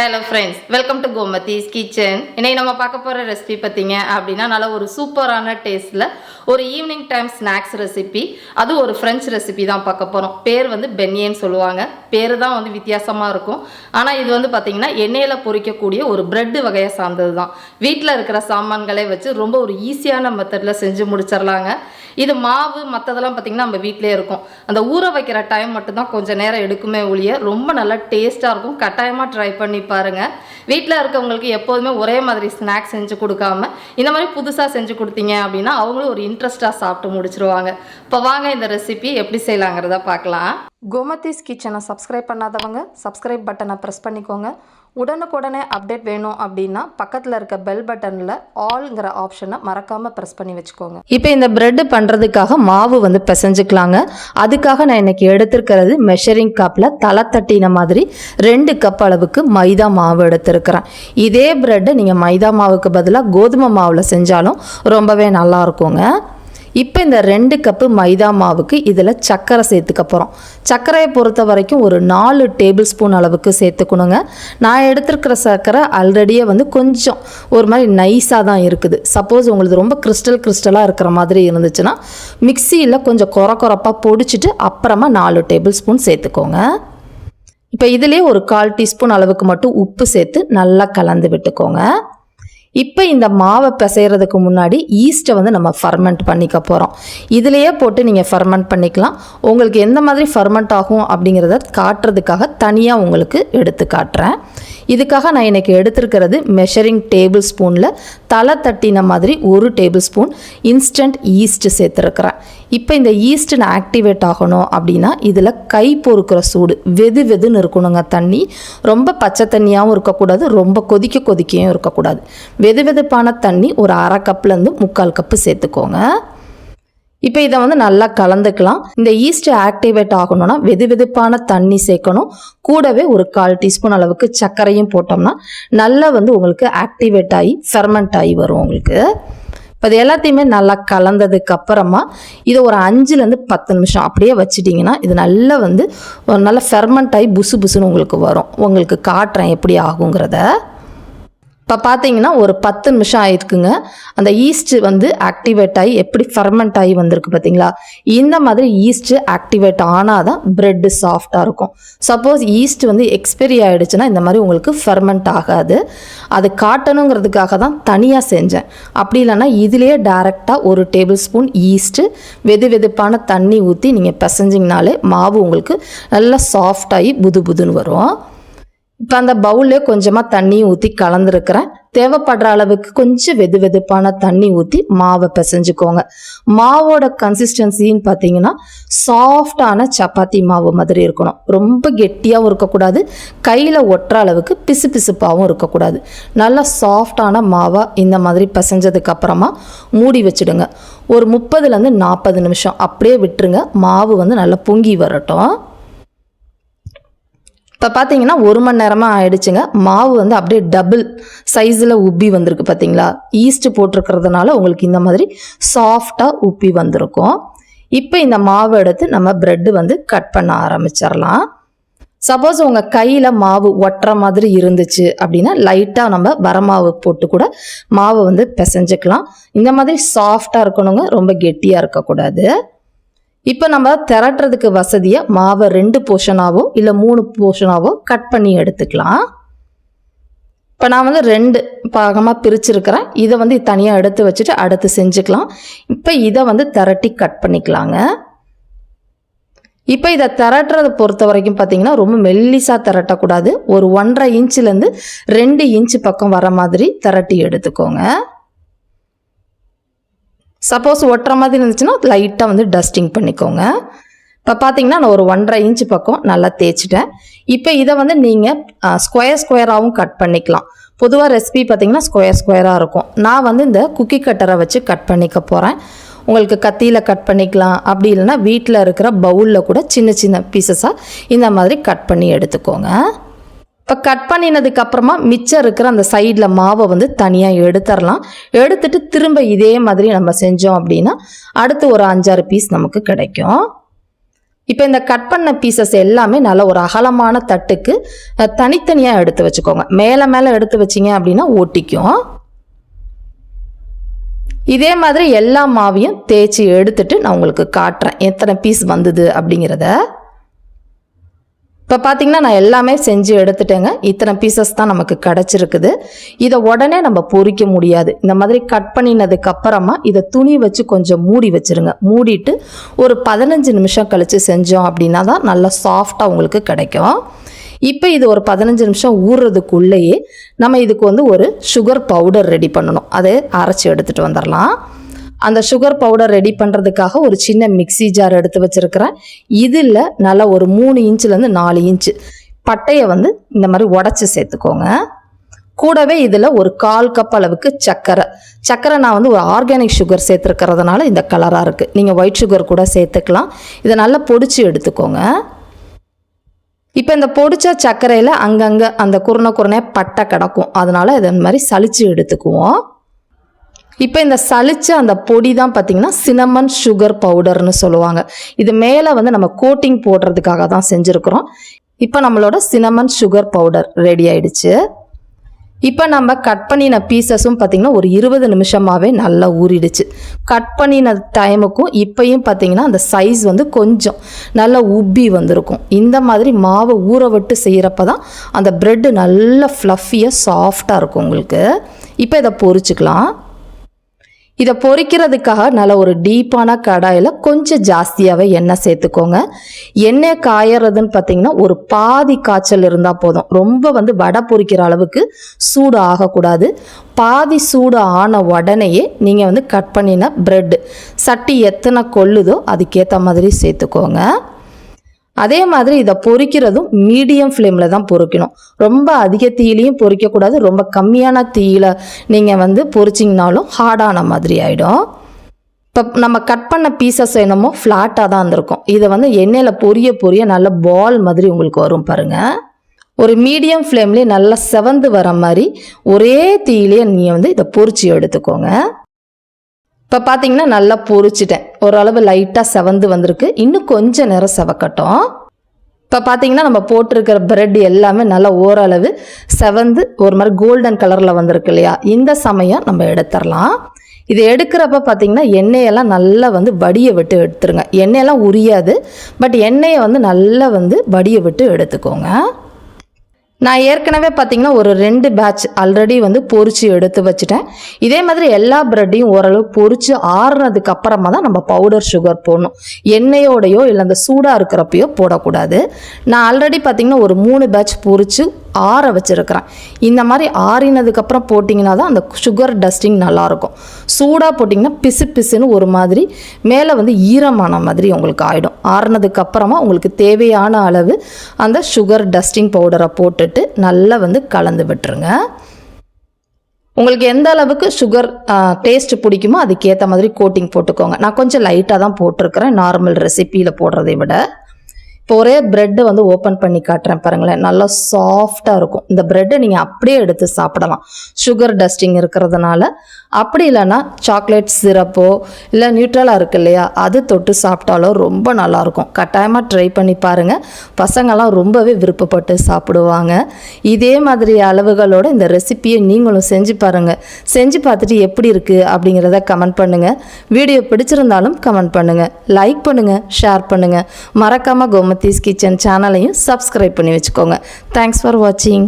Hello friends welcome to Gomathi's kitchen இன்னைக்கு நம்ம பார்க்க போகிற ரெசிபி பார்த்தீங்க அப்படின்னா நல்ல ஒரு சூப்பரான டேஸ்ட்டில் ஒரு ஈவினிங் டைம் ஸ்நாக்ஸ் ரெசிபி அது ஒரு ஃப்ரெஞ்ச் ரெசிபி தான் பார்க்க போகிறோம் பேர் வந்து பென்னியன்னு சொல்லுவாங்க. பேர் தான் வந்து வித்தியாசமாக இருக்கும். ஆனால் இது வந்து பார்த்திங்கன்னா எண்ணெயில் பொரிக்கக்கூடிய ஒரு ப்ரெட்டு வகையை சார்ந்தது தான். வீட்டில் இருக்கிற சாமான்களை வச்சு ரொம்ப ஒரு ஈஸியான மெத்தடில் செஞ்சு முடிச்சிடலாங்க. இது மாவு மற்றதெல்லாம் பார்த்திங்கன்னா நம்ம வீட்டிலே இருக்கும். அந்த ஊற வைக்கிற டைம் மட்டும்தான் கொஞ்சம் நேரம் எடுக்குமே ஒழிய ரொம்ப நல்லா டேஸ்ட்டாக இருக்கும். கட்டாயமாக ட்ரை பண்ணி பாருங்கள் வீட்டில் இருக்கவங்களுக்கு எப்போதுமே ஒரே மாதிரி ஸ்நாக்ஸ் செஞ்சு கொடுக்காம இந்த மாதிரி புதுசாக செஞ்சு கொடுத்தீங்க அப்படின்னா அவங்களும் ஒரு இன்ட்ரெஸ்ட்டாக சாப்பிட்டு முடிச்சிருவாங்க. இப்போ வாங்க இந்த ரெசிபி எப்படி செய்யலாங்கிறத பார்க்கலாம். கோமதிஸ் கிச்சனை சப்ஸ்கிரைப் பண்ணாதவங்க சப்ஸ்கிரைப் பட்டனை ப்ரெஸ் பண்ணிக்கோங்க. உடனுக்குடனே அப்டேட் வேணும் அப்படின்னா பக்கத்தில் இருக்க பெல் பட்டனில் ஆல்ங்கிற ஆப்ஷனை மறக்காமல் ப்ரெஸ் பண்ணி வச்சுக்கோங்க. இப்போ இந்த ப்ரெட் பண்ணுறதுக்காக மாவு வந்து பிசைஞ்சுக்கலாங்க. அதுக்காக நான் இன்றைக்கி எடுத்திருக்கிறது மெஷரிங் கப்பில் தலை தட்டின மாதிரி ரெண்டு கப் அளவுக்கு மைதா மாவு எடுத்திருக்கிறேன். இதே ப்ரெட்டை நீங்கள் மைதா மாவுக்கு பதிலாக கோதுமை மாவில் செஞ்சாலும் ரொம்பவே நல்லா இருக்குங்க. இப்போ இந்த ரெண்டு கப்பு மைதா மாவுக்கு இதில் சர்க்கரை சேர்த்துக்க போகிறோம் சர்க்கரையை பொறுத்த வரைக்கும் ஒரு நாலு டேபிள் ஸ்பூன் அளவுக்கு சேர்த்துக்கணுங்க. நான் எடுத்திருக்கிற சர்க்கரை ஆல்ரெடியே வந்து கொஞ்சம் ஒரு மாதிரி நைஸாக தான் இருக்குது. சப்போஸ் உங்களுக்கு ரொம்ப கிறிஸ்டல் கிறிஸ்டலாக இருக்கிற மாதிரி இருந்துச்சுன்னா மிக்சியில் கொஞ்சம் குறை குறப்பாக பொடிச்சிட்டு அப்புறமா நாலு டேபிள் ஸ்பூன் சேர்த்துக்கோங்க. இப்போ இதிலே ஒரு கால் டீஸ்பூன் அளவுக்கு மட்டும் உப்பு சேர்த்து நல்லா கலந்து விட்டுக்கோங்க. இப்போ இந்த மாவை பிசைகிறதுக்கு முன்னாடி ஈஸ்ட்டை வந்து நம்ம ஃபர்மெண்ட் பண்ணிக்க போகிறோம் இதிலையே போட்டு நீங்கள் ஃபர்மெண்ட் பண்ணிக்கலாம். உங்களுக்கு எந்த மாதிரி ஃபர்மெண்ட் ஆகும் அப்படிங்கிறத காட்டுறதுக்காக தனியாக உங்களுக்கு எடுத்து காட்டுறேன். இதுக்காக நான் இன்றைக்கி எடுத்திருக்கிறது மெஷரிங் டேபிள் ஸ்பூனில் தலை தட்டின மாதிரி ஒரு டேபிள் ஸ்பூன் இன்ஸ்டன்ட் ஈஸ்ட் சேர்த்துருக்குறேன். இப்போ இந்த ஈஸ்ட் ஆக்டிவேட் ஆகணும் அப்படின்னா இதில் கை பொறுக்கிற சூடு வெது வெதுன்னு இருக்கணுங்க தண்ணி. ரொம்ப பச்சை தண்ணியாகவும் இருக்கக்கூடாது ரொம்ப கொதிக்க கொதிக்கையும் இருக்கக்கூடாது. வெது வெதுப்பான தண்ணி ஒரு அரை கப்லேருந்து முக்கால் கப்பு சேர்த்துக்கோங்க. இப்போ இதை வந்து நல்லா கலந்துக்கலாம். இந்த ஈஸ்ட் ஆக்டிவேட் ஆகணும்னா வெது வெதுப்பான தண்ணி சேர்க்கணும். கூடவே ஒரு கால் டீஸ்பூன் அளவுக்கு சர்க்கரையும் போட்டோம்னா நல்லா வந்து உங்களுக்கு ஆக்டிவேட் ஆகி ஃபெர்மெண்ட் ஆகி வரும் உங்களுக்கு. இப்போ இது எல்லாத்தையுமே நல்லா கலந்ததுக்கு அப்புறமா இதை ஒரு அஞ்சுலேருந்து பத்து நிமிஷம் அப்படியே வச்சிட்டிங்கன்னா இது நல்லா வந்து ஒரு நல்ல ஃபெர்மெண்ட் ஆகி புசு புசுன்னு உங்களுக்கு வரும். உங்களுக்கு காட்டுறேன் எப்படி ஆகுங்கிறத. இப்போ பார்த்தீங்கன்னா ஒரு பத்து நிமிஷம் ஆயிருக்குங்க அந்த ஈஸ்ட் வந்து ஆக்டிவேட் ஆகி எப்படி ஃபெர்மெண்ட் ஆகி வந்திருக்கு பார்த்தீங்களா இந்த மாதிரி ஈஸ்ட் ஆக்டிவேட் ஆனால் தான் பிரெட்டு சாஃப்டாக இருக்கும். சப்போஸ் ஈஸ்ட் வந்து எக்ஸ்பெரி ஆகிடுச்சுன்னா இந்த மாதிரி உங்களுக்கு ஃபெர்மெண்ட் ஆகாது. அது காட்டணுங்கிறதுக்காக தான் தனியாக செஞ்சேன். அப்படி இல்லைன்னா இதுலேயே டேரெக்டாக ஒரு டேபிள் ஸ்பூன் ஈஸ்ட்டு வெது வெதுப்பான தண்ணி ஊற்றி நீங்கள் பிசைஞ்சிங்கனாலே மாவு உங்களுக்கு நல்லா சாஃப்டாகி புது புதுன்னு வரும். இப்போ அந்த பவுல்லே கொஞ்சமாக தண்ணி ஊற்றி கலந்துருக்கிறேன். தேவைப்படுற அளவுக்கு கொஞ்சம் வெது வெதுப்பான தண்ணி ஊற்றி மாவை பிசைஞ்சுக்கோங்க. மாவோட கன்சிஸ்டன்சின்னு பார்த்தீங்கன்னா சாஃப்டான சப்பாத்தி மாவு மாதிரி இருக்கணும். ரொம்ப கெட்டியாகவும் இருக்கக்கூடாது. கையில் ஒட்டுற அளவுக்கு பிசு பிசுப்பாகவும் இருக்கக்கூடாது. நல்லா சாஃப்டான மாவாக இந்த மாதிரி பிசைஞ்சதுக்கப்புறமா மூடி வச்சுடுங்க. ஒரு முப்பதுலேருந்து நாற்பது நிமிஷம் அப்படியே விட்டுருங்க. மாவு வந்து நல்லா பொங்கி வரட்டும். இப்போ பார்த்தீங்கன்னா ஒரு மணி நேரமாக ஆயிடுச்சுங்க. மாவு வந்து அப்படியே டபுள் சைஸில் உப்பி வந்திருக்கு பார்த்தீங்களா ஈஸ்ட் போட்டிருக்கிறதுனால உங்களுக்கு இந்த மாதிரி சாஃப்டாக உப்பி வந்திருக்கும். இப்போ இந்த மாவு எடுத்து நம்ம ப்ரெட்டு வந்து கட் பண்ண ஆரம்பிச்சிடலாம். சப்போஸ் உங்கள் கையில் மாவு ஒட்டுற மாதிரி இருந்துச்சு அப்படின்னா லைட்டாக நம்ம வரமாவு போட்டு கூட மாவை வந்து பிசைஞ்சுக்கலாம். இந்த மாதிரி சாஃப்டாக இருக்கணுங்க. ரொம்ப கெட்டியாக இருக்கக்கூடாது. இப்போ நம்ம திரட்டுறதுக்கு வசதியாக மாவை ரெண்டு போர்ஷனாவோ இல்லை மூணு போர்ஷனாகவோ கட் பண்ணி எடுத்துக்கலாம். இப்போ நான் வந்து ரெண்டு பாகமாக பிரிச்சிருக்கிறேன். இதை வந்து தனியாக எடுத்து வச்சுட்டு அடுத்து செஞ்சுக்கலாம். இப்போ இதை வந்து திரட்டி கட் பண்ணிக்கலாங்க. இப்போ இதை திரட்டுறதை பொறுத்த வரைக்கும் பார்த்தீங்கன்னா ரொம்ப மெல்லிசாக திரட்டக்கூடாது. ஒரு ஒன்றரை இன்ச்சுலேருந்து ரெண்டு இன்ச்சு பக்கம் வர மாதிரி திரட்டி எடுத்துக்கோங்க. சப்போஸ் ஒட்டுற மாதிரி இருந்துச்சுன்னா லைட்டாக வந்து டஸ்டிங் பண்ணிக்கோங்க. இப்போ பார்த்தீங்கன்னா நான் ஒரு ஒன்றரை இன்ச்சு பக்கம் நல்லா தேய்ச்சிட்டேன். இப்போ இதை வந்து நீங்கள் ஸ்கொயர் ஸ்கொயராகவும் கட் பண்ணிக்கலாம். பொதுவாக ரெசிபி பார்த்தீங்கன்னா ஸ்கொயர் ஸ்கொயராக இருக்கும். நான் வந்து இந்த குக்கி கட்டரை வச்சு கட் பண்ணிக்க போகிறேன் உங்களுக்கு கத்தியில் கட் பண்ணிக்கலாம். அப்படி இல்லைன்னா வீட்டில் இருக்கிற பவுலில் கூட சின்ன சின்ன பீசஸாக இந்த மாதிரி கட் பண்ணி எடுத்துக்கோங்க. இப்போ கட் பண்ணினதுக்கு அப்புறமா மிச்சம் இருக்கிற அந்த சைடில் மாவை வந்து தனியாக எடுத்துடலாம் எடுத்துட்டு திரும்ப இதே மாதிரி நம்ம செஞ்சோம் அப்படின்னா அடுத்து ஒரு அஞ்சாறு பீஸ் நமக்கு கிடைக்கும். இப்போ இந்த கட் பண்ண பீசஸ் எல்லாமே நல்ல ஒரு அகலமான தட்டுக்கு தனித்தனியாக எடுத்து வச்சுக்கோங்க. மேலே மேலே எடுத்து வச்சிங்க அப்படின்னா ஒட்டிக்கும். இதே மாதிரி எல்லா மாவையும் தேய்ச்சி எடுத்துட்டு நான் உங்களுக்கு காட்டுறேன். எத்தனை பீஸ் வந்தது அப்படிங்கிறத. இப்போ பார்த்தீங்கன்னா நான் எல்லாமே செஞ்சு எடுத்துட்டேங்க. இத்தனை பீசஸ் தான் நமக்கு கிடச்சிருக்குது. இதை உடனே நம்ம பொறிக்க முடியாது. இந்த மாதிரி கட் பண்ணினதுக்கு அப்புறமா இதை துணி வச்சு கொஞ்சம் மூடி வச்சுருங்க. மூடிட்டு ஒரு பதினஞ்சு நிமிஷம் கழித்து செஞ்சோம் அப்படின்னா தான் நல்லா சாஃப்டாக உங்களுக்கு கிடைக்கும். இப்போ இது ஒரு பதினஞ்சு நிமிஷம் ஊறுறதுக்குள்ளேயே நம்ம இதுக்கு வந்து ஒரு சுகர் பவுடர் ரெடி பண்ணணும். அதை அரைச்சி எடுத்துகிட்டு வந்துடலாம் அந்த சுகர் பவுடர் ரெடி பண்ணுறதுக்காக ஒரு சின்ன மிக்ஸி ஜார் எடுத்து வச்சுருக்கிறேன். இதில் நல்லா ஒரு மூணு இன்ச்சுலேருந்து நாலு இன்ச்சு பட்டையை வந்து இந்த மாதிரி உடச்சி சேர்த்துக்கோங்க. கூடவே இதில் ஒரு கால் கப் அளவுக்கு சர்க்கரை சர்க்கரை நான் வந்து ஒரு ஆர்கானிக் சுகர் சேர்த்துருக்கிறதுனால இந்த கலராக இருக்குது நீங்கள் ஒயிட் சுகர் கூட சேர்த்துக்கலாம். இதை நல்லா பொடிச்சு எடுத்துக்கோங்க. இப்போ இந்த பொடிச்ச சர்க்கரையில் அங்கங்கே அந்த குருணை குருணையாக பட்டை கிடக்கும். அதனால இதை இந்த மாதிரி சளிச்சு எடுத்துக்குவோம். இப்போ இந்த சளிச்ச அந்த பொடி தான் பார்த்தீங்கன்னா சினமன் சுகர் பவுடர்னு சொல்லுவாங்க. இது மேலே வந்து நம்ம கோட்டிங் போடுறதுக்காக தான் செஞ்சுருக்குறோம். இப்போ நம்மளோட சினமன் சுகர் பவுடர் ரெடி ஆயிடுச்சு. இப்போ நம்ம கட் பண்ணின பீசஸும் பார்த்திங்கன்னா ஒரு இருபது நிமிஷமாகவே நல்லா ஊறிடுச்சு. கட் பண்ணின டைமுக்கும் இப்போயும் பார்த்தீங்கன்னா அந்த சைஸ் வந்து கொஞ்சம் நல்லா உப்பி வந்திருக்கும். இந்த மாதிரி மாவை ஊற விட்டு செய்கிறப்ப தான் அந்த ப்ரெட்டு நல்லா ஃப்ளஃபியாக சாஃப்டாக இருக்கும் உங்களுக்கு. இப்போ இதை பொறிச்சிக்கலாம் இதை பொரிக்கிறதுக்காக நல்ல ஒரு டீப்பான கடாயில் கொஞ்சம் ஜாஸ்தியாகவே எண்ணெய் சேர்த்துக்கோங்க. எண்ணெய் காயறதுன்னு பார்த்தீங்கன்னா ஒரு பாதி காய்ச்சல் இருந்தால் போதும். ரொம்ப வந்து வடை பொறிக்கிற அளவுக்கு சூடு ஆகக்கூடாது. பாதி சூடு ஆன உடனேயே நீங்கள் வந்து கட் பண்ணின ப்ரெட்டு சட்டி எத்தனை கொள்ளுதோ அதுக்கேற்ற மாதிரி சேர்த்துக்கோங்க. அதே மாதிரி இதை பொறிக்கிறதும் மீடியம் ஃப்ளேமில் தான் பொறிக்கணும். ரொம்ப அதிக தீயிலையும் பொறிக்கக்கூடாது. ரொம்ப கம்மியான தீயில நீங்கள் வந்து பொறிச்சிங்கனாலும் ஹார்டான மாதிரி ஆகிடும் இப்போ நம்ம கட் பண்ண பீசஸ் என்னமோ ஃப்ளாட்டாக தான் இருந்திருக்கும். இதை வந்து எண்ணெயில் பொரிய பொரிய நல்ல பால் மாதிரி உங்களுக்கு வரும் பாருங்கள் ஒரு மீடியம் ஃப்ளேம்லேயே நல்லா செவந்து வர மாதிரி ஒரே தீயிலே நீங்கள் வந்து இதை பொரிச்சு எடுத்துக்கோங்க. இப்போ பார்த்தீங்கன்னா நல்லா பொரிச்சிட்டேன். ஓரளவு லைட்டாக செவந்து வந்திருக்கு. இன்னும் கொஞ்சம் நேரம் செவக்கட்டும். இப்போ பார்த்தீங்கன்னா நம்ம போட்டிருக்கிற பிரெட் எல்லாமே நல்லா ஓரளவு செவந்து ஒரு மாதிரி கோல்டன் கலரில் வந்திருக்கு இல்லையா? இந்த சமயம் நம்ம எடுத்துடலாம். இது எடுக்கிறப்ப பார்த்தீங்கன்னா எண்ணெயெல்லாம் நல்லா வந்து வடியை விட்டு எடுத்துருங்க. எண்ணெயெல்லாம் உரியாது. பட் எண்ணெயை வந்து நல்லா வந்து வடியை விட்டு எடுத்துக்கோங்க. நான் ஏற்கனவே பார்த்தீங்கன்னா ஒரு ரெண்டு பேட்ச் ஆல்ரெடி வந்து பொறிச்சு எடுத்து வச்சுட்டேன். இதே மாதிரி எல்லா ப்ரெட்டையும் ஓரளவு பொறிச்சு ஆறுனதுக்கு அப்புறமா தான் நம்ம பவுடர் சுகர் போடணும். எண்ணெயோடையோ இல்லை அந்த சூடாக இருக்கிறப்பையோ போடக்கூடாது. நான் ஆல்ரெடி பார்த்தீங்கன்னா ஒரு மூணு பேட்ச் பொறிச்சு ஆற வச்சுருக்கிறேன். இந்த மாதிரி ஆறினதுக்கப்புறம் போட்டிங்கன்னா தான் அந்த சுகர் டஸ்டிங் நல்லாயிருக்கும். சூடாக போட்டிங்கன்னா பிசு பிசுன்னு ஒரு மாதிரி மேலே வந்து ஈரமான மாதிரி உங்களுக்கு ஆகிடும் ஆறினதுக்கப்புறமா உங்களுக்கு தேவையான அளவு அந்த சுகர் டஸ்டிங் பவுடரை போட்டுட்டு நல்லா வந்து கலந்து விட்டுருங்க. உங்களுக்கு எந்த அளவுக்கு சுகர் டேஸ்ட் பிடிக்குமோ அதுக்கேற்ற மாதிரி கோட்டிங் போட்டுக்கோங்க. நான் கொஞ்சம் லைட்டாக தான் போட்டிருக்கிறேன். நார்மல் ரெசிப்பியில் போடுறதை விட. இப்போ ஒரே ப்ரெட்டை வந்து ஓப்பன் பண்ணி காட்டுறேன் பாருங்களேன். நல்லா சாஃப்டாக இருக்கும். இந்த ப்ரெட்டை நீங்கள் அப்படியே எடுத்து சாப்பிடலாம். சுகர் டஸ்டிங் இருக்கிறதுனால. அப்படி இல்லைன்னா சாக்லேட் சிரப்போ இல்லை நியூட்ரலாக இருக்கு இல்லையா அது தொட்டு சாப்பிட்டாலும் ரொம்ப நல்லாயிருக்கும் கட்டாயமாக ட்ரை பண்ணி பாருங்கள் பசங்கள்லாம் ரொம்பவே விருப்பப்பட்டு சாப்பிடுவாங்க. இதே மாதிரி அளவுகளோட இந்த ரெசிப்பியை நீங்களும் செஞ்சு பாருங்கள் செஞ்சு பார்த்துட்டு எப்படி இருக்குது அப்படிங்கிறத கமெண்ட் பண்ணுங்கள் வீடியோ பிடிச்சிருந்தாலும் கமெண்ட் பண்ணுங்கள் லைக் பண்ணுங்கள் ஷேர் பண்ணுங்கள் மறக்காமல் கோமத்தீஸ் கிச்சன் சேனலையும் சப்ஸ்கிரைப் பண்ணி வச்சுக்கோங்க. தேங்க்ஸ் ஃபார் வாட்சிங்